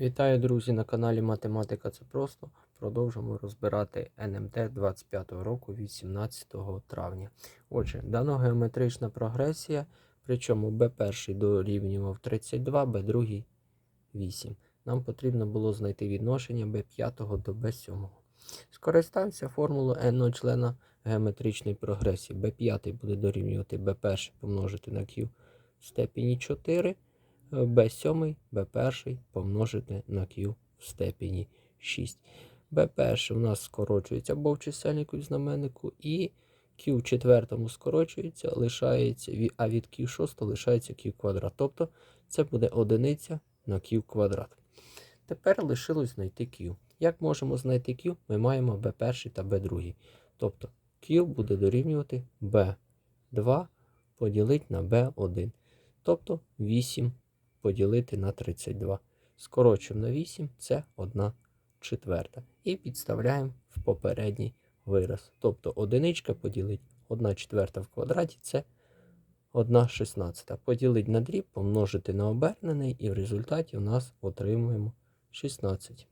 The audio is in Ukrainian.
Вітаю, друзі, на каналі Математика це просто. Продовжимо розбирати НМТ 25 року 18 травня. Отже, дано геометрична прогресія, причому B1 дорівнював 32, B2 8. Нам потрібно було знайти відношення B5 до B7. Скористався формулою n члена геометричної прогресії. B5 буде дорівнювати B1 помножити на Q в степені 4. B7, B1 помножити на Q в степені 6. B1 у нас скорочується або в чисельнику і в знаменнику, і Q в четвертому скорочується, лишається, а від Q в шостого лишається Q квадрат. Тобто це буде одиниця на Q квадрат. Тепер лишилось знайти Q. Як можемо знайти Q? Ми маємо B1 та B2. Тобто Q буде дорівнювати B2 поділити на B1. Тобто 8 поділити на 32. Скорочуємо на 8, це 1 четверта. І підставляємо в попередній вираз. Тобто одиничка поділить 1 четверта в квадраті це 1 шістнадцята. Поділити на дріб, помножити на обернений, і в результаті у нас отримуємо 16.